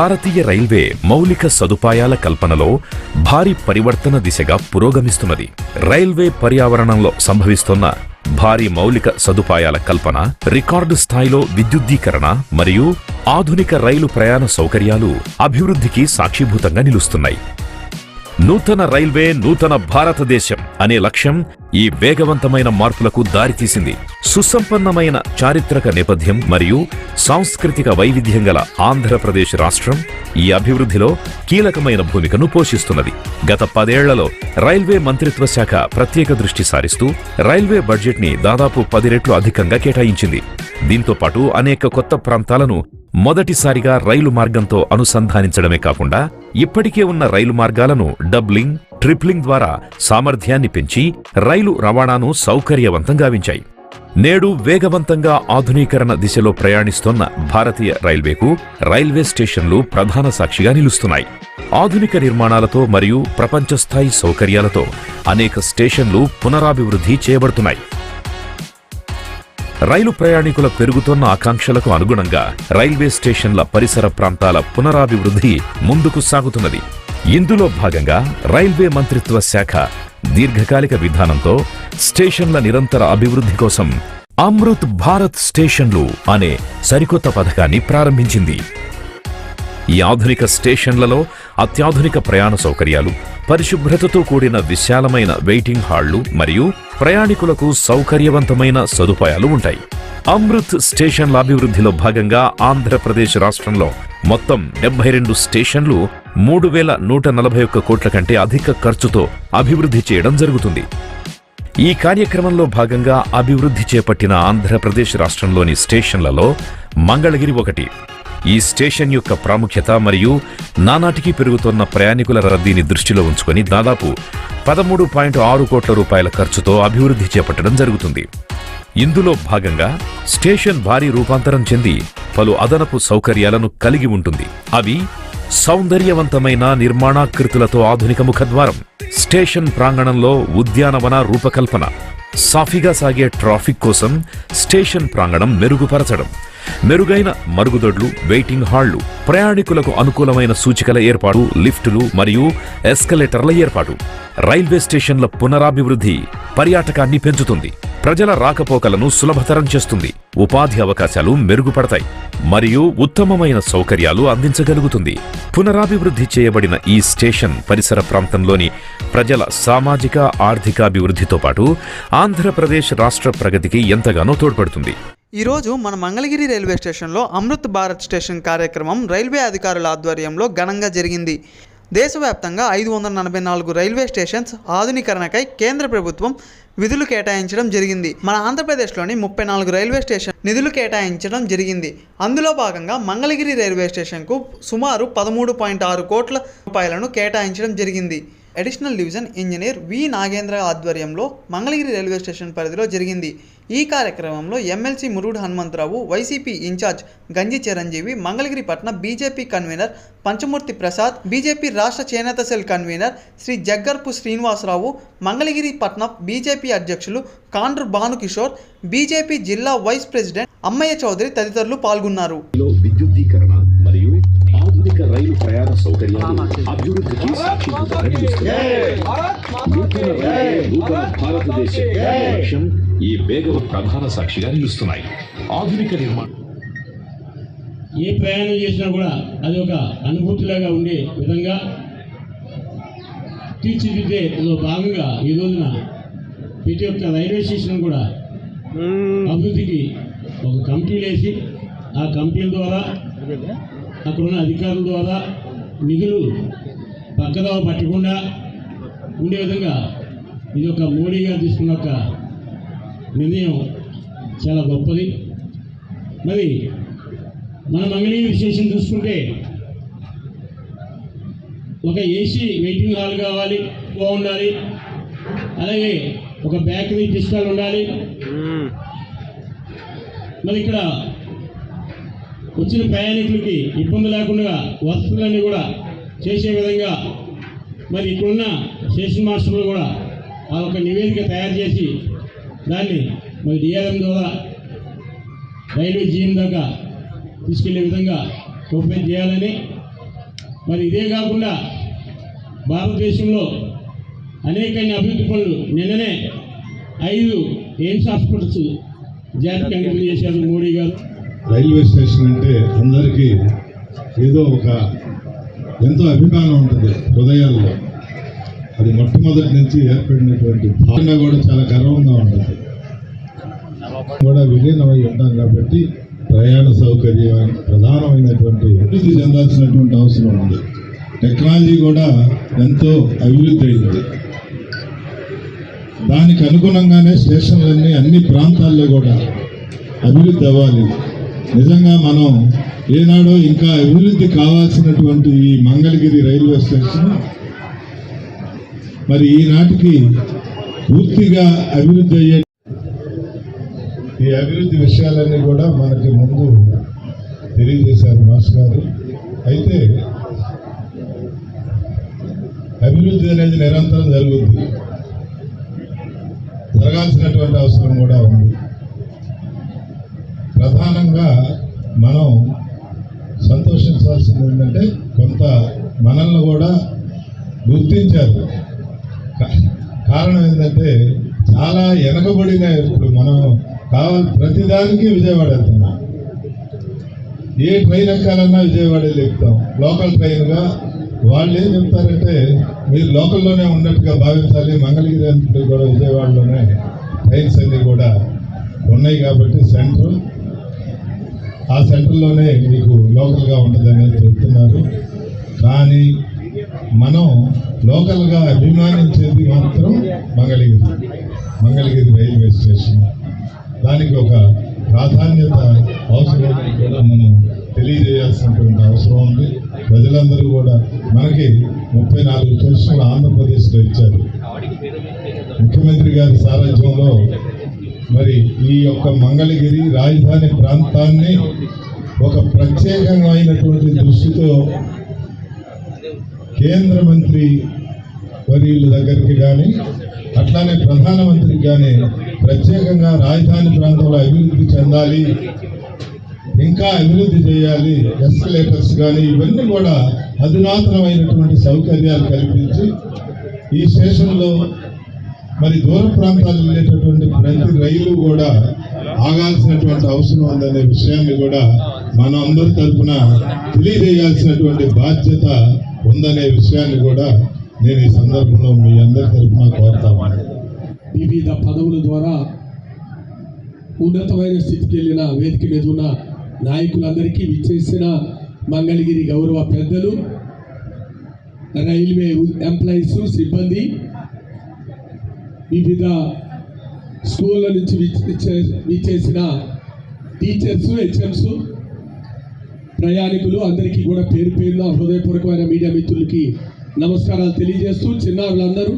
భారతీయ railway మౌలిక సదుపాయాల కల్పనలో భారీ పరివర్తన దిశగా పురోగమిస్తున్నది. రైల్వే పర్యావరణంలో సంభవిస్తున్న భారీ మౌలిక సదుపాయాల కల్పన రికార్డు స్థాయిలో విద్యుద్దీకరణ మరియు ఆధునిక రైలు ప్రయాణ సౌకర్యాలు అభివృద్ధికి సాక్షిభూతంగా నిలుస్తున్నాయి. నూతన రైల్వే నూతన భారతదేశం అనే లక్ష్యం ఈ వేగవంతమైన మార్పులకు దారితీసింది. సుసంపన్నమైన చారిత్రక నేపథ్యం మరియు సాంస్కృతిక వైవిధ్యం గల ఆంధ్రప్రదేశ్ రాష్ట్రం ఈ అభివృద్ధిలో కీలకమైన భూమికను పోషిస్తున్నది. గత పదేళ్ళలో రైల్వే మంత్రిత్వ శాఖ ప్రత్యేక దృష్టి సారిస్తూ రైల్వే బడ్జెట్ని దాదాపు పది రెట్లు అధికంగా కేటాయించింది. దీంతో పాటు అనేక కొత్త ప్రాంతాలను మొదటిసారిగా రైలు మార్గంతో అనుసంధానించడమే కాకుండా ఇప్పటికే ఉన్న రైలు మార్గాలను డబ్లింగ్ ట్రిప్లింగ్ ద్వారా సామర్థ్యాన్ని పెంచి రైలు రవాణాను సౌకర్యవంతంగా వించాయి నేడు వేగవంతంగా ఆధునీకరణ దిశలో ప్రయాణిస్తోన్న భారతీయ రైల్వేకు రైల్వే స్టేషన్లు ప్రధాన సాక్షిగా నిలుస్తున్నాయి. ఆధునిక నిర్మాణాలతో మరియు ప్రపంచస్థాయి సౌకర్యాలతో అనేక స్టేషన్లు పునరాభివృద్ధి చేయబడుతున్నాయి రైలు ప్రయాణికుల పెరుగుతున్న ఆకాంక్షలకు అనుగుణంగా రైల్వే స్టేషన్ల పరిసర ప్రాంతాల పునరాభివృద్ధి ముందుకు సాగుతున్నది. ఇందులో భాగంగా రైల్వే మంత్రిత్వ శాఖ దీర్ఘకాలిక విధానంతో స్టేషన్ల నిరంతర అభివృద్ధి కోసం అమృత్ భారత్ స్టేషన్లు అనే సరికొత్త పథకాన్ని ప్రారంభించింది. ఈ ఆధునిక స్టేషన్లలో అత్యాధునిక ప్రయాణ సౌకర్యాలు పరిశుభ్రతతో కూడిన విశాలమైన వెయిటింగ్ హాళ్ళు మరియు ప్రయాణికులకు సౌకర్యవంతమైన సదుపాయాలు ఉంటాయి. అమృత్ స్టేషన్ల అభివృద్ధిలో భాగంగా ఆంధ్రప్రదేశ్ రాష్ట్రంలో మొత్తం డెబ్బై రెండు స్టేషన్లు మూడు వేల నూట నలభై ఒక్క కోట్ల కంటే అధిక ఖర్చుతో అభివృద్ధి చేయడం జరుగుతుంది. ఈ కార్యక్రమంలో భాగంగా అభివృద్ధి చేపట్టిన ఆంధ్రప్రదేశ్ రాష్ట్రంలోని స్టేషన్లలో మంగళగిరి ఒకటి ఈ స్టేషన్ యొక్క ప్రాముఖ్యత మరియు నానాటికి పెరుగుతున్న ప్రయాణికుల రద్దీని దృష్టిలో ఉంచుకొని దాదాపు పదమూడు పాయింట్ ఆరు కోట్ల రూపాయల ఖర్చుతో అభివృద్ధి చేపట్టడం జరుగుతుంది. ఇందులో భాగంగా స్టేషన్ భారీ రూపాంతరం చెంది పలు అదనపు సౌకర్యాలను కలిగి ఉంటుంది. అవి సౌందర్యవంతమైన నిర్మాణాకృతులతో ఆధునిక ముఖద్వారం స్టేషన్ ప్రాంగణంలో ఉద్యానవన రూపకల్పన సాఫీగా సాగే ట్రాఫిక్ కోసం స్టేషన్ ప్రాంగణం మెరుగుపరచడం మెరుగైన మరుగుదొడ్లు వెయిటింగ్ హాళ్ళు ప్రయాణికులకు అనుకూలమైన సూచికల ఏర్పాటు లిఫ్టులు మరియు ఎస్కలేటర్ల ఏర్పాటు. రైల్వే స్టేషన్ల పునరాభివృద్ధి పర్యాటకాన్ని పెంచుతుంది. ప్రజల రాకపోకలను సులభతరం చేస్తుంది. ఉపాధి అవకాశాలు మెరుగుపడతాయి. మరియు ఉత్తమమైన సౌకర్యాలు అందించగలుగుతుంది. పునరాభివృద్ధి చేయబడిన ఈ స్టేషన్ పరిసర ప్రాంతంలోని ప్రజల సామాజిక ఆర్థికాభివృద్ధితో పాటు ఆంధ్రప్రదేశ్ రాష్ట్ర ప్రగతికి ఎంతగానో తోడ్పడుతుంది. ఈరోజు మన మంగళగిరి రైల్వే స్టేషన్లో అమృత్ భారత్ స్టేషన్ కార్యక్రమం రైల్వే అధికారుల ఆధ్వర్యంలో ఘనంగా జరిగింది. దేశవ్యాప్తంగా ఐదు వందల నలభై నాలుగు రైల్వే స్టేషన్స్ ఆధునీకరణకై కేంద్ర ప్రభుత్వం విధులు కేటాయించడం జరిగింది. మన ఆంధ్రప్రదేశ్లోని ముప్పై నాలుగు రైల్వే స్టేషన్ నిధులు కేటాయించడం జరిగింది. అందులో భాగంగా మంగళగిరి రైల్వే స్టేషన్కు సుమారు పదమూడు పాయింట్ ఆరు కోట్ల రూపాయలను కేటాయించడం జరిగింది. Additional division engineer V Nagendra ఆధ్వర్యంలో మంగళగిరి రైల్వే స్టేషన్ పరిధిలో జరిగింది. ఈ కార్యక్రమంలో MLC Murudu Hanumantharao YCP incharge Ganji Chiranjeevi Mangalagiri పట్న BJP convener Panchamurthy Prasad BJP రాష్ట్ర చేనేత సెల్ కన్వీనర్ శ్రీ జగ్గర్పు శ్రీనివాసరావు మంగళగిరి పట్న బీజేపీ అధ్యక్షులు కాండ్రు భానుకిషోర్ బీజేపీ జిల్లా వైస్ ప్రెసిడెంట్ అమ్మయ్య చౌదరి తదితరులు పాల్గొన్నారు. విద్యుద్దీకరణ ఆధునిక రైలు ప్రయాణ సౌకర్యాలు అభివృద్ధికి సాక్షిభూతంగా నిలుస్తున్నాయి. నూతన రైల్వే, నూతన భారతదేశ లక్ష్యం ఈ వేగ ప్రధాన సాక్షిగా నిలుస్తున్నాయి. ఆధునిక నిర్మాణం. ఏ ప్రయాణం చేసినా కూడా అది ఒక అనుభూతిలాగా ఉండే విధంగా తీర్చిదిద్దేలో భాగంగా ఈ రోజున ప్రతి ఒక్క రైల్వే స్టేషన్ కూడా అభివృద్ధికి ఒక కమిటీలు వేసి ఆ కమిటీల ద్వారా అక్కడ ఉన్న అధికారుల ద్వారా నిధులు పక్కదవ పట్టకుండా ఉండే విధంగా ఇది ఒక మోడీ గారు తీసుకున్న ఒక నిర్ణయం చాలా గొప్పది. మరి మన మంగళగిరి స్టేషన్ చూసుకుంటే ఒక ఏసీ వెయిటింగ్ హాల్ కావాలి బాగుండాలి. అలాగే ఒక బేకరీ డిస్టాల్ ఉండాలి. మరి ఇక్కడ వచ్చిన ప్రయాణికులకి ఇబ్బంది లేకుండా వసతులన్నీ కూడా చేసే విధంగా మరి ఇక్కడున్న స్టేషన్ మాస్టర్లు కూడా ఆ ఒక నివేదిక తయారు చేసి దాన్ని మరి డిఆర్ఎం ద్వారా రైల్వే జీఎం దాకా తీసుకెళ్ళే విధంగా కోఆపరేట్ చేయాలని. మరి ఇదే కాకుండా భారతదేశంలో అనేకమైన అభివృద్ధి పనులు నిన్ననే ఐదు ఎయిమ్స్ హాస్పిటల్స్ జాతికి అంకితం చేశారు మోడీ గారు. రైల్వే స్టేషన్ అంటే అందరికీ ఏదో ఒక ఎంతో అభిమానం ఉంటుంది హృదయాల్లో. అది మొట్టమొదటి నుంచి ఏర్పడినటువంటి భావన కూడా చాలా గర్వంగా ఉంటుంది. కూడా విలీనమై ఉంటాం కాబట్టి ప్రయాణ సౌకర్యం ప్రధానమైనటువంటి అభివృద్ధి చెందాల్సినటువంటి అవసరం ఉంది. టెక్నాలజీ కూడా ఎంతో అభివృద్ధి అయింది. దానికి అనుగుణంగానే స్టేషన్లన్నీ అన్ని ప్రాంతాల్లో కూడా అభివృద్ధి అవ్వాలి. నిజంగా మనం ఏనాడో ఇంకా అభివృద్ధి కావాల్సినటువంటి ఈ మంగళగిరి రైల్వే స్టేషన్ మరి ఈనాటికి పూర్తిగా అభివృద్ధి అయ్యే ఈ అభివృద్ధి విషయాలన్నీ కూడా మనకి ముందు తెలియజేశారు మాస్ గారు. అయితే అభివృద్ధి అనేది నిరంతరం జరుగుద్ది. జరగాల్సినటువంటి అవసరం కూడా ఉంది. ప్రధానంగా మనం సంతోషించాల్సింది ఏంటంటే కొంత మనల్ని కూడా గుర్తించారు. కారణం ఏంటంటే చాలా వెనకబడిన ఇప్పుడు మనం కావాలి ప్రతిదానికి విజయవాడ వెళ్తున్నాం. ఏ ట్రైన్ ఎక్కాలన్నా విజయవాడ ఎక్కుతాం లోకల్ ట్రైన్గా వాళ్ళు ఏం చెప్తారంటే మీరు లోకల్లోనే ఉన్నట్టుగా భావించాలి మంగళగిరి అంటే కూడా విజయవాడలోనే ట్రైన్స్ అన్నీ కూడా ఉన్నాయి కాబట్టి సెంటర్ ఆ సెంటర్లోనే మీకు లోకల్గా ఉంటుంది అనేది చెప్తున్నారు. కానీ మనం లోకల్గా అభిమానించేది మాత్రం మంగళగిరి మంగళగిరి రైల్వే స్టేషన్. దానికి ఒక ప్రాధాన్యత అవసరం కూడా మనం తెలియజేయాల్సినటువంటి అవసరం ఉంది. ప్రజలందరూ కూడా మనకి ముప్పై నాలుగు స్టేషన్లు ఆంధ్రప్రదేశ్లో ఇచ్చారు. ముఖ్యమంత్రి గారి సారథ్యంలో మరి ఈ యొక్క మంగళగిరి రాజధాని ప్రాంతాన్ని ఒక ప్రత్యేకమైనటువంటి దృష్టితో కేంద్ర మంత్రి వర్యుల దగ్గరికి కానీ అట్లానే ప్రధానమంత్రికి కానీ ప్రత్యేకంగా రాజధాని ప్రాంతంలో అభివృద్ధి చెందాలి ఇంకా అభివృద్ధి చేయాలి ఎస్కలేటర్స్ కానీ ఇవన్నీ కూడా అధునాతనమైనటువంటి సౌకర్యాలు కల్పించి ఈ స్టేషన్లో మరి దూర ప్రాంతాలు వెళ్ళేటటువంటి ప్రతి రైలు కూడా ఆగాల్సినటువంటి అవసరం ఉందనే విషయాన్ని కూడా మన అందరి తరఫున తెలియజేయాల్సినటువంటి బాధ్యత ఉందనే విషయాన్ని కూడా నేను ఈ సందర్భంలో మీ అందరి తరఫున కోరుతాను వివిధ పదవుల ద్వారా ఉన్నతమైన స్థితికి వెళ్ళిన వేదిక మీద ఉన్న నాయకులందరికీ విచ్చేసిన మంగళగిరి గౌరవ పెద్దలు రైల్వే ఎంప్లాయీస్ సిబ్బంది వివిధ స్కూళ్ళ నుంచి విచ్చేసిన టీచర్స్ హెచ్ఎంస్ ప్రయాణికులు అందరికీ కూడా పేరు పేరున హృదయపూర్వకమైన మీడియా మిత్రులకి నమస్కారాలు తెలియజేస్తూ చిన్నారులందరూ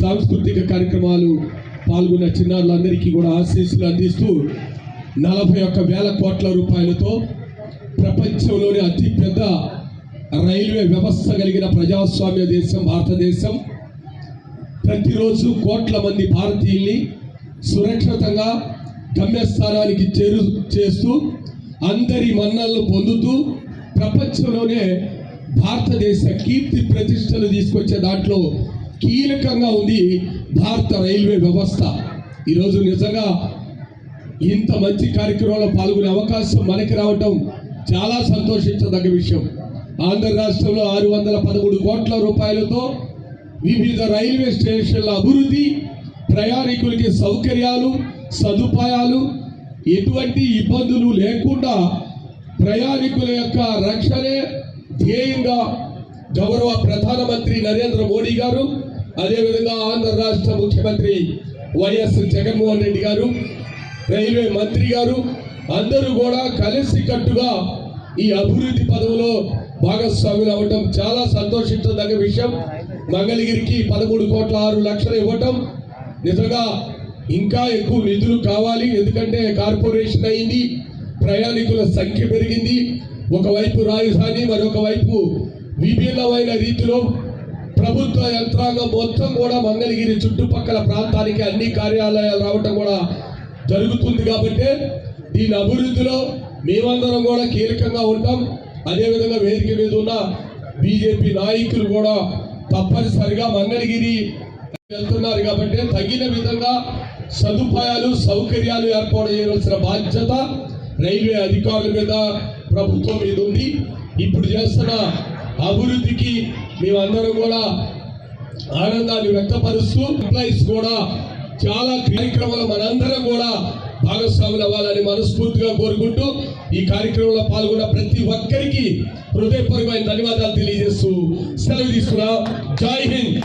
సాంస్కృతిక కార్యక్రమాలు పాల్గొన్న చిన్నారులందరికీ కూడా ఆశీస్సులు అందిస్తూ నలభై ఒక్క వేల కోట్ల రూపాయలతో ప్రపంచంలోని అతిపెద్ద రైల్వే వ్యవస్థ కలిగిన ప్రజాస్వామ్య దేశం భారతదేశం. ప్రతిరోజు కోట్ల మంది భారతీయుల్ని సురక్షితంగా గమ్యస్థానానికి చేరు చేస్తూ అందరి మన్నలను పొందుతూ ప్రపంచంలోనే భారతదేశ కీర్తి ప్రతిష్టలు తీసుకొచ్చే దాంట్లో కీలకంగా ఉంది భారత రైల్వే వ్యవస్థ. ఈరోజు నిజంగా ఇంత మంచి కార్యక్రమంలో పాల్గొనే అవకాశం మనకి రావటం చాలా సంతోషించదగ్గ విషయం. ఆంధ్ర రాష్ట్రంలో ఆరు వందల పదమూడు కోట్ల రూపాయలతో వివిధ రైల్వే స్టేషన్ల అభివృద్ధి ప్రయాణికులకి సౌకర్యాలు సదుపాయాలు ఎటువంటి ఇబ్బందులు లేకుండా ప్రయాణికుల యొక్క రక్షణే ధ్యేయంగా గౌరవ ప్రధానమంత్రి నరేంద్ర మోడీ గారు అదేవిధంగా ఆంధ్ర రాష్ట్ర ముఖ్యమంత్రి వైఎస్ జగన్మోహన్ రెడ్డి గారు రైల్వే మంత్రి గారు అందరూ కూడా కలిసి కట్టుగా ఈ అభివృద్ధి పదవిలో భాగస్వాములు అవ్వటం చాలా సంతోషించదగ్గ విషయం. మంగళగిరికి పదమూడు కోట్ల ఆరు లక్షలు ఇవ్వటం నిజంగా ఇంకా ఎక్కువ నిధులు కావాలి. ఎందుకంటే కార్పొరేషన్ అయింది ప్రయాణికుల సంఖ్య పెరిగింది. ఒకవైపు రాజధాని మరొక వైపు విభిన్నమైన రీతిలో ప్రభుత్వ యంత్రాంగం మొత్తం కూడా మంగళగిరి చుట్టుపక్కల ప్రాంతానికి అన్ని కార్యాలయాలు రావటం కూడా జరుగుతుంది కాబట్టి దీని అభివృద్ధిలో మేమందరం కూడా కీలకంగా ఉంటాం. అదేవిధంగా వేదిక మీద ఉన్న బీజేపీ నాయకులు కూడా తప్పనిసరిగా మంగళగిరి వెళ్తున్నారు కాబట్టి తగిన విధంగా సదుపాయాలు సౌకర్యాలు ఏర్పాటు చేయవలసిన బాధ్యత రైల్వే అధికారుల మీద ప్రభుత్వం మీద ఉంది. ఇప్పుడు చేస్తున్న అభివృద్ధికి మేమందరం కూడా ఆనందాన్ని వ్యక్తపరుస్తూ ఎంప్లాయీస్ కూడా చాలా కార్యక్రమాలు మనందరం కూడా భాగస్వాములు అవ్వాలని మనస్ఫూర్తిగా కోరుకుంటూ ఈ కార్యక్రమంలో పాల్గొన్న ప్రతి ఒక్కరికి హృదయపూర్వమైన ధన్యవాదాలు తెలియజేస్తూ సెలవు తీసుకున్నా. జై హింద్.